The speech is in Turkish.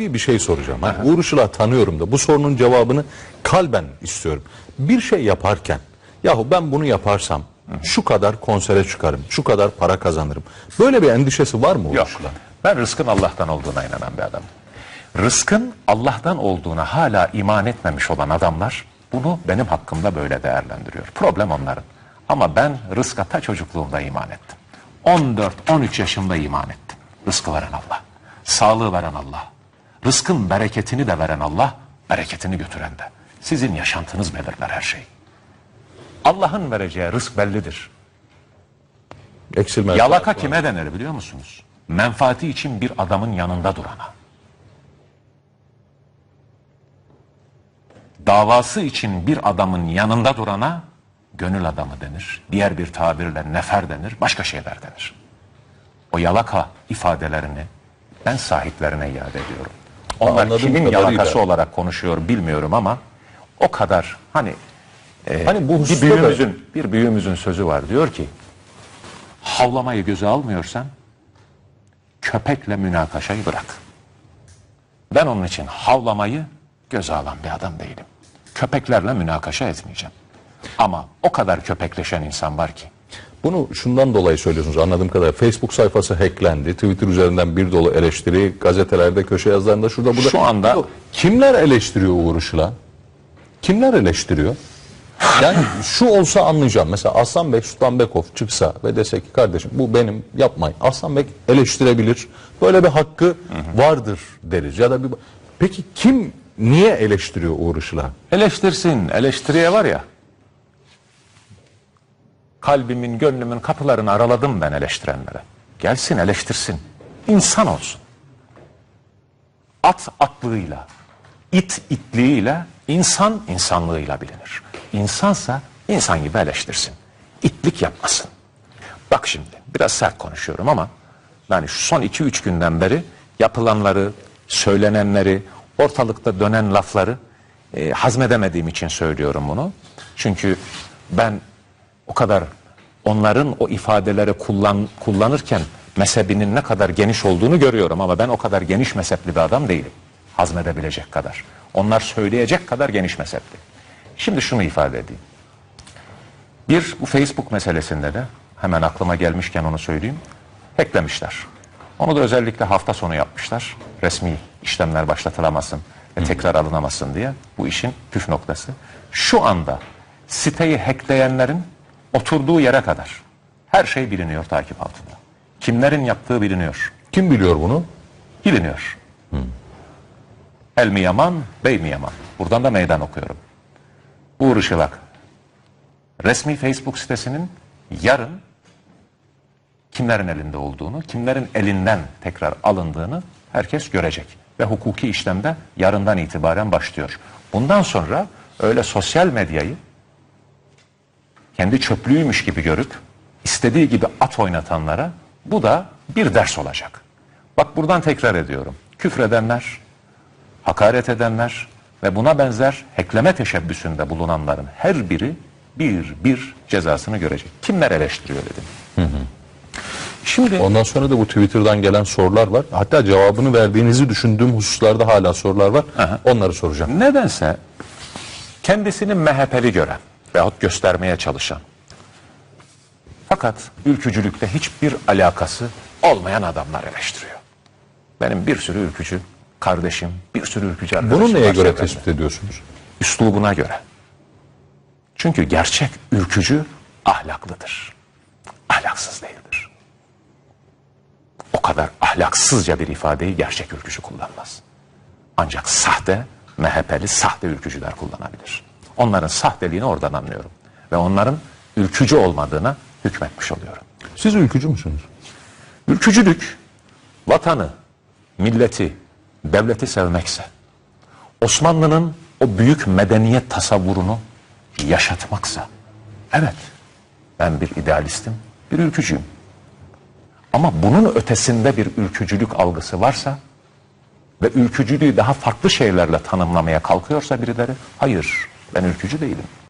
Bir, bir şey soracağım. Hani Uğur Işıl'ı tanıyorum da bu sorunun cevabını kalben istiyorum. Bir şey yaparken yahu ben bunu yaparsam şu kadar konsere çıkarım, şu kadar para kazanırım. Böyle bir endişesi var mı Uğur Yok. Işıl'ın? Ben rızkın Allah'tan olduğuna inanan bir adamım. Rızkın Allah'tan olduğuna hala iman etmemiş olan adamlar bunu benim hakkımda böyle değerlendiriyor. Problem onların. Ama ben rızka ta çocukluğumda iman ettim. 14-13 yaşımda iman ettim. Rızkı veren Allah. Sağlığı veren Allah. Rızkın bereketini de veren Allah, bereketini götüren de. Sizin yaşantınız belirler her şeyi. Allah'ın vereceği rızk bellidir. Eksilmez. Yalaka kime denir biliyor musunuz? Menfaati için bir adamın yanında durana. Davası için bir adamın yanında durana gönül adamı denir. Diğer bir tabirle nefer denir, başka şeyler denir. O yalaka ifadelerini ben sahiplerine iade ediyorum. Onlar Anladığım kimin kadarıyla- yalakası olarak konuşuyor bilmiyorum ama o kadar hani Hani bu bir hususta da- büyüğümüzün bir büyüğümüzün sözü var diyor ki havlamayı göze almıyorsan köpekle münakaşayı bırak. Ben onun için havlamayı göze alan bir adam değilim. Köpeklerle münakaşa etmeyeceğim. Ama o kadar köpekleşen insan var ki. Bunu şundan dolayı söylüyorsunuz anladığım kadarıyla. Facebook sayfası hacklendi. Twitter üzerinden bir dolu eleştiri, gazetelerde, köşe yazılarında şurada burada. Şu anda- kimler eleştiriyor Uğur Işıl'a? Kimler eleştiriyor? Yani şu olsa anlayacağım. Mesela Aslan Bey Sultan Bekov çıksa ve dese ki kardeşim bu benim yapmayın. Aslan Bey eleştirebilir. Böyle bir hakkı vardır deriz. Ya da bir Peki kim niye eleştiriyor Uğur Işıl'a? Eleştirsin, eleştiriye var ya. Kalbimin, gönlümün kapılarını araladım ben eleştirenlere. Gelsin eleştirsin. İnsan olsun. At atlığıyla, it itliğiyle, insan insanlığıyla bilinir. İnsansa insan gibi eleştirsin. İtlik yapmasın. Bak şimdi biraz sert konuşuyorum ama yani şu son 2-3 günden beri yapılanları, söylenenleri, ortalıkta dönen lafları e, hazmedemediğim için söylüyorum bunu. Çünkü ben o kadar onların o ifadeleri kullan, kullanırken mezhebinin ne kadar geniş olduğunu görüyorum ama ben o kadar geniş mezhepli bir adam değilim. Hazmedebilecek kadar. Onlar söyleyecek kadar geniş mezhepli. Şimdi şunu ifade edeyim. Bir bu Facebook meselesinde de hemen aklıma gelmişken onu söyleyeyim. Hacklemişler. Onu da özellikle hafta sonu yapmışlar. Resmi işlemler başlatılamasın ve tekrar alınamasın diye. Bu işin püf noktası. Şu anda siteyi hackleyenlerin oturduğu yere kadar her şey biliniyor takip altında. Kimlerin yaptığı biliniyor. Kim biliyor bunu? Biliniyor. El mi yaman, bey mi yaman? Buradan da meydan okuyorum. Uğur Işılak. Resmi Facebook sitesinin yarın kimlerin elinde olduğunu, kimlerin elinden tekrar alındığını herkes görecek. Ve hukuki işlemde yarından itibaren başlıyor. Bundan sonra öyle sosyal medyayı kendi çöplüğüymüş gibi görüp istediği gibi at oynatanlara bu da bir ders olacak. Bak buradan tekrar ediyorum. Küfredenler, hakaret edenler ve buna benzer hackleme teşebbüsünde bulunanların her biri bir bir cezasını görecek. Kimler eleştiriyor dedim. Şimdi Ondan sonra da bu Twitter'dan gelen sorular var. Hatta cevabını verdiğinizi düşündüğüm hususlarda hala sorular var. Onları soracağım. nedense kendisini MHP'li gören veyahut göstermeye çalışan fakat ülkücülükte hiçbir alakası olmayan adamlar eleştiriyor. Benim bir sürü ülkücü kardeşim, bir sürü ülkücü arkadaşım Bunu neye göre tespit ediyorsunuz? üslubuna göre. Çünkü gerçek ülkücü ahlaklıdır. Ahlaksız değildir. O kadar ahlaksızca bir ifadeyi gerçek ülkücü kullanmaz. Ancak sahte, MHP'li sahte ülkücüler kullanabilir. Onların sahteliğini oradan anlıyorum. Ve onların ülkücü olmadığına hükmetmiş oluyorum. Siz ülkücü müsünüz? Ülkücülük vatanı, milleti, devleti sevmekse, Osmanlı'nın o büyük medeniyet tasavvurunu yaşatmaksa, evet ben bir idealistim, bir ülkücüyüm. Ama bunun ötesinde bir ülkücülük algısı varsa ve ülkücülüğü daha farklı şeylerle tanımlamaya kalkıyorsa birileri, hayır ben ülkücü değilim.